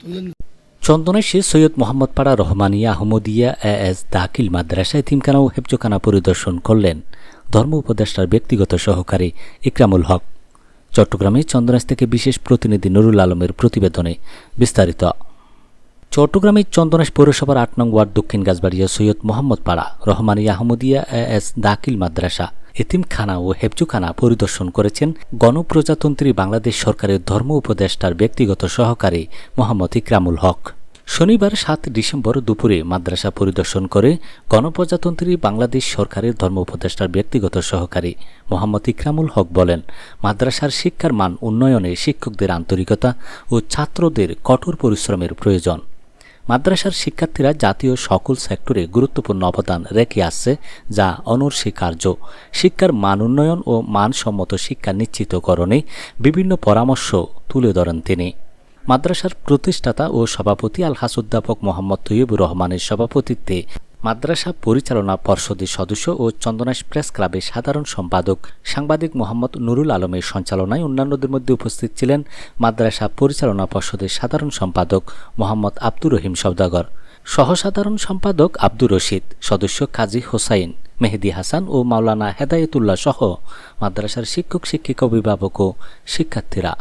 তুললেন চন্দনেশে সৈয়দ মোহাম্মদ পাড়া Rahmania Ahmadia A S দাখিল মাদ্রাসা এতিমখানা ও হেফজখানা পরিদর্শন করলেন ধর্ম উপদেষ্টার ব্যক্তিগত সহকারী ইকরামুল হক। চট্টগ্রামে চন্দনেশ থেকে বিশেষ প্রতিনিধি নুরুল আলমের প্রতিবেদনে বিস্তারিত। চট্টগ্রামের চন্দনেশ পৌরসভার আট নং ওয়ার্ড দক্ষিণ গাছবাড়িয়া সৈয়দ মোহাম্মদ পাড়া রহমানিয়া আহমদিয়া এ এস দাকিল মাদ্রাসা এতিমখানা ও হেফজুখানা পরিদর্শন করেছেন গণপ্রজাতন্ত্রী বাংলাদেশ সরকারের ধর্ম উপদেষ্টার ব্যক্তিগত সহকারী মোহাম্মদ ইকরামুল হক। শনিবার সাত ডিসেম্বর দুপুরে মাদ্রাসা পরিদর্শন করে গণপ্রজাতন্ত্রী বাংলাদেশ সরকারের ধর্ম উপদেষ্টার ব্যক্তিগত সহকারী মোহাম্মদ ইকরামুল হক বলেন, মাদ্রাসার শিক্ষার মান উন্নয়নে শিক্ষকদের আন্তরিকতা ও ছাত্রদের কঠোর পরিশ্রমের প্রয়োজন। মাদ্রাসার শিক্ষার্থীরা জাতীয় সকল সেক্টরে গুরুত্বপূর্ণ অবদান রেখে আসছে, যা অনস্বীকার্য শিক্ষার মান উন্নয়ন ও মানসম্মত শিক্ষা নিশ্চিতকরণে বিভিন্ন পরামর্শ তুলে ধরেন তিনি। মাদ্রাসার প্রতিষ্ঠাতা ও সভাপতি আলহাস অধ্যাপক মোহাম্মদ তৈয়বুর রহমানের সভাপতিত্বে মাদ্রাসা পরিচালনা পর্ষদের সদস্য ও চন্দনাশ প্রেস ক্লাবের সাধারণ সম্পাদক সাংবাদিক মোহাম্মদ নুরুল আলমের সঞ্চালনায় অন্যান্যদের মধ্যে উপস্থিত ছিলেন মাদ্রাসা পরিচালনা পর্ষদের সাধারণ সম্পাদক মোহাম্মদ আব্দুর রহিম সওদাগর, সহসাধারণ সম্পাদক আব্দুর রশিদ, সদস্য কাজী হোসাইন, মেহেদি হাসান ও মাওলানা হেদায়েতুল্লাহ সহ মাদ্রাসার শিক্ষক, শিক্ষিকা, অভিভাবক ও শিক্ষার্থীরা।